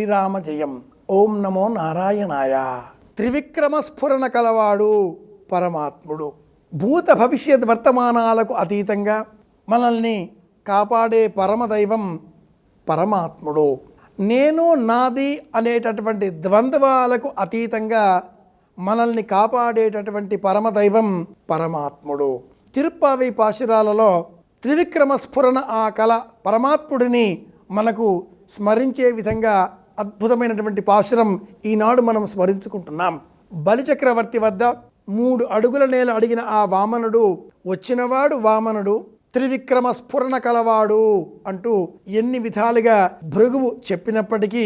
శ్రీరామ జయం ఓం నమో నారాయణాయ. త్రివిక్రమ స్ఫురణ కలవాడు పరమాత్ముడు. భూత భవిష్యత్ వర్తమానాలకు అతీతంగా మనల్ని కాపాడే పరమదైవం పరమాత్ముడు. నేను నాది అనేటటువంటి ద్వంద్వాలకు అతీతంగా మనల్ని కాపాడేటటువంటి పరమదైవం పరమాత్ముడు. తిరుప్పావి పాశురాలలో త్రివిక్రమ స్ఫురణ ఆ కళ పరమాత్ముడిని మనకు స్మరించే విధంగా అద్భుతమైనటువంటి పాశురం ఈనాడు మనం స్మరించుకుంటున్నాం. బలిచక్రవర్తి వద్ద మూడు అడుగుల నేల అడిగిన ఆ వామనుడు వచ్చినవాడు వామనుడు త్రివిక్రమ స్ఫురణ కలవాడు అంటూ ఎన్ని విధాలుగా భృగువు చెప్పినప్పటికీ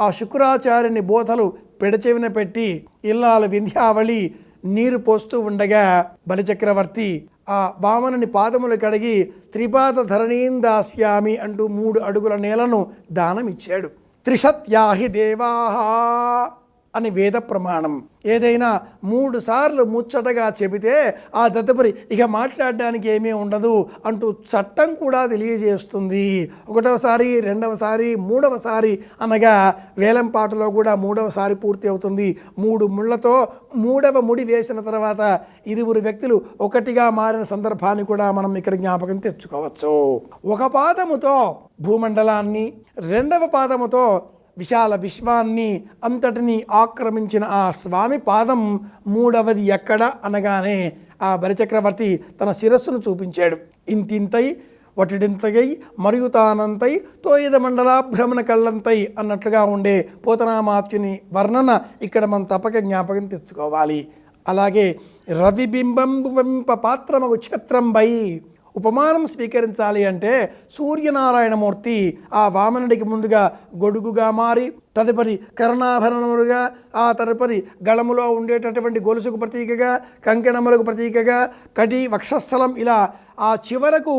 ఆ శుక్రాచార్యుని బోధలు పెడచెవిన పెట్టి ఇల్లాల వింధ్యావళి నీరు పోస్తూ ఉండగా బలిచక్రవర్తి ఆ వామనుని పాదములు కడిగి త్రిపాద ధరణీం దాస్యామి అంటూ మూడు అడుగుల నేలను దానమిచ్చాడు. त्रिशत्या हि देवाः। అని వేద ప్రమాణం. ఏదైనా మూడు సార్లు ముచ్చటగా చెబితే ఆ తదుపరి ఇక మాట్లాడడానికి ఏమీ ఉండదు అంటూ చట్టం కూడా తెలియజేస్తుంది. ఒకటవసారి రెండవసారి మూడవసారి అనగా వేలంపాటలో కూడా మూడవసారి పూర్తి అవుతుంది. మూడు ముళ్ళతో మూడవ ముడి వేసిన తర్వాత ఇరువురు వ్యక్తులు ఒకటిగా మారిన సందర్భాన్ని కూడా మనం ఇక్కడ జ్ఞాపకం తెచ్చుకోవచ్చు. ఒక పాదముతో భూమండలాన్ని రెండవ పాదముతో విశాల విశ్వాన్ని అంతటిని ఆక్రమించిన ఆ స్వామి పాదం మూడవది ఎక్కడ అనగానే ఆ బలిచక్రవర్తి తన శిరస్సును చూపించాడు. ఇంతింతై వటిడింతగై మరియు తానంతై తోయిద మండల భ్రమణ కళ్ళంతై అన్నట్లుగా ఉండే పోతనామాత్యుని వర్ణన ఇక్కడ మనం తప్పక జ్ఞాపకం తెచ్చుకోవాలి. అలాగే రవిబింబం పాత్రమగు ఛత్రంబై ఉపమానం స్వీకరించాలి అంటే సూర్యనారాయణమూర్తి ఆ వామనుడికి ముందుగా గొడుగుగా మారి తదుపరి కర్ణాభరణములుగా ఆ తదుపరి గళములో ఉండేటటువంటి గొలుసుకు ప్రతీకగా కంకణములకు ప్రతీకగా కటి వక్షస్థలం ఇలా ఆ చివరకు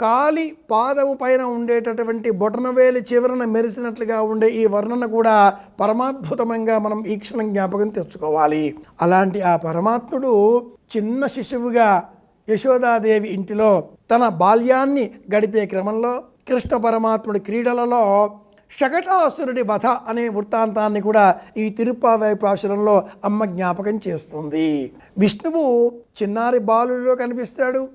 కాలి పాదము పైన ఉండేటటువంటి బొటనవేలి చివరన మెరిసినట్లుగా ఉండే ఈ వర్ణన కూడా పరమాద్భుతమంగా మనం ఈ క్షణం జ్ఞాపకం తెచ్చుకోవాలి. అలాంటి ఆ పరమాత్ముడు చిన్న శిశువుగా యశోదాదేవి ఇంటిలో తన బాల్యాన్ని గడిపే క్రమంలో కృష్ణ పరమాత్ముడి క్రీడలలో శకటాసురుడి వధ అనే వృత్తాంతాన్ని కూడా ఈ తిరుప్పావైపాశ్రంలో అమ్మ జ్ఞాపకం చేస్తుంది. విష్ణువు చిన్నారి బాలుడిలో కనిపిస్తాడు.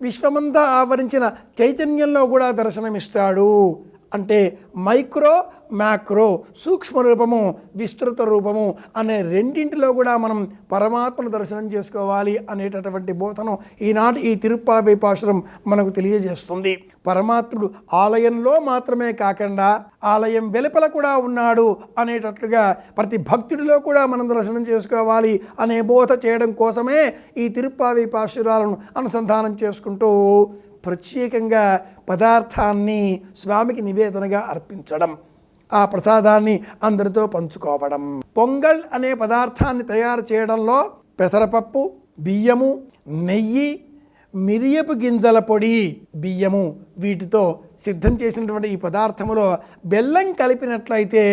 విశ్వమంతా ఆవరించిన చైతన్యంలో కూడా దర్శనమిస్తాడు. అంటే మైక్రో మ్యాక్రో సూక్ష్మ రూపము విస్తృత రూపము అనే రెండింటిలో కూడా మనం పరమాత్మను దర్శనం చేసుకోవాలి అనేటటువంటి బోధను ఈనాటి ఈ తిరుపాభైపాశురం మనకు తెలియజేస్తుంది. పరమాత్ముడు ఆలయంలో మాత్రమే కాకుండా ఆలయం వెలుపల కూడా ఉన్నాడు అనేటట్లుగా ప్రతి భక్తుడిలో కూడా మనం దర్శనం చేసుకోవాలి అనే బోధ చేయడం కోసమే ఈ తిరుప్పావి పాశురాలను అనుసంధానం చేసుకుంటూ ప్రత్యేకంగా పదార్థాన్ని స్వామికి నివేదనగా అర్పించడం ఆ ప్రసాదాన్ని అందరితో పంచుకోవడం. పొంగల్ అనే పదార్థాన్ని తయారు చేయడంలో పెసరపప్పు బియ్యము నెయ్యి మిరియపు గింజల పొడి బియ్యము వీటితో సిద్ధం చేసినటువంటి ఈ పదార్థములో బెల్లం కలిపినట్లయితే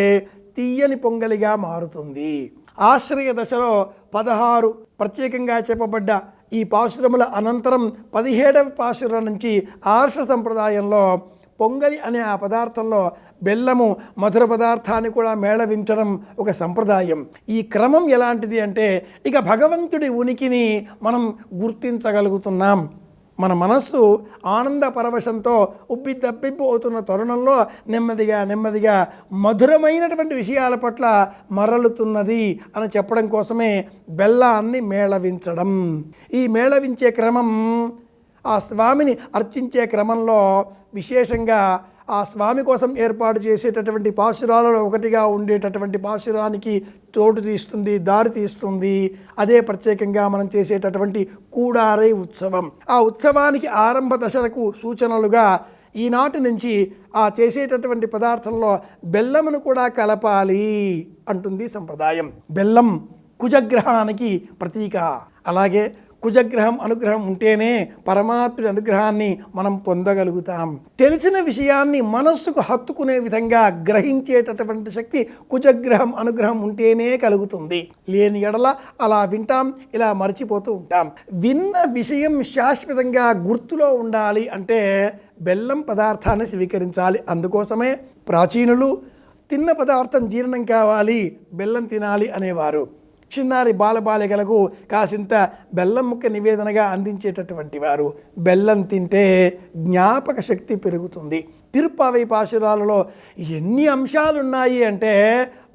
తీయని పొంగలిగా మారుతుంది. ఆశ్రయ దశలో పదహారు ప్రత్యేకంగా చెప్పబడ్డ ఈ పాశురముల అనంతరం పదిహేడవ పాశురం నుంచి ఆర్ష సంప్రదాయంలో పొంగలి అనే ఆ పదార్థంలో బెల్లము మధుర పదార్థాన్ని కూడా మేళవించడం ఒక సంప్రదాయం. ఈ క్రమం ఎలాంటిది అంటే ఇక భగవంతుడి ఉనికిని మనం గుర్తించగలుగుతున్నాం. మన మనస్సు ఆనంద పరవశంతో ఉబ్బి తప్పింపు అవుతున్న తరుణంలో నెమ్మదిగా నెమ్మదిగా మధురమైనటువంటి విషయాల పట్ల మరలుతున్నది అని చెప్పడం కోసమే బెల్లాన్ని మేళవించడం. ఈ మేళవించే క్రమం ఆ స్వామిని అర్చించే క్రమంలో విశేషంగా ఆ స్వామి కోసం ఏర్పాటు చేసేటటువంటి పాశురాలలో ఒకటిగా ఉండేటటువంటి పాశురానికి తోడు తీస్తుంది దారి తీస్తుంది. అదే ప్రత్యేకంగా మనం చేసేటటువంటి కూడారై ఉత్సవం. ఆ ఉత్సవానికి ఆరంభ దశలకు సూచనలుగా ఈనాటి నుంచి ఆ చేసేటటువంటి పదార్థంలో బెల్లమును కూడా కలపాలి అంటుంది సంప్రదాయం. బెల్లం కుజగ్రహానికి ప్రతీక. అలాగే కుజగ్రహం అనుగ్రహం ఉంటేనే పరమాత్ముడి అనుగ్రహాన్ని మనం పొందగలుగుతాం. తెలిసిన విషయాన్ని మనస్సుకు హత్తుకునే విధంగా గ్రహించేటటువంటి శక్తి కుజగ్రహం అనుగ్రహం ఉంటేనే కలుగుతుంది. లేని ఎడల అలా వింటాం ఇలా మర్చిపోతూ ఉంటాం. విన్న విషయం శాశ్వతంగా గుర్తులో ఉండాలి అంటే బెల్లం పదార్థాన్ని స్వీకరించాలి. అందుకోసమే ప్రాచీనులు తిన్న పదార్థం జీర్ణం కావాలి బెల్లం తినాలి అనేవారు. చిన్నారి బాలబాలికలకు కాసింత బెల్లం ముక్క నివేదనగా అందించేటటువంటి వారు బెల్లం తింటే జ్ఞాపక శక్తి పెరుగుతుంది. తిరుప్పావై పాశురాలలో ఎన్ని అంశాలున్నాయి అంటే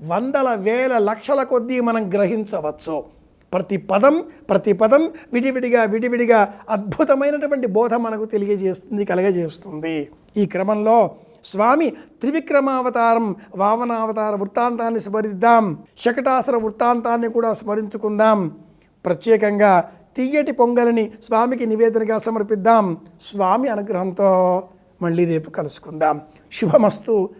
వందల వేల లక్షల కొద్దీ మనం గ్రహించవచ్చు. ప్రతి పదం ప్రతి పదం విడివిడిగా విడివిడిగా అద్భుతమైనటువంటి బోధ మనకు తెలియజేస్తుంది కలగజేస్తుంది. ఈ క్రమంలో స్వామి త్రివిక్రమావతారం వామనావతార వృత్తాంతాన్ని స్మరిద్దాం. శకటాసుర వృత్తాంతాన్ని కూడా స్మరించుకుందాం. ప్రత్యేకంగా తీయటి పొంగలిని స్వామికి నివేదనగా సమర్పిద్దాం. స్వామి అనుగ్రహంతో మళ్ళీ రేపు కలుసుకుందాం. శుభమస్తు.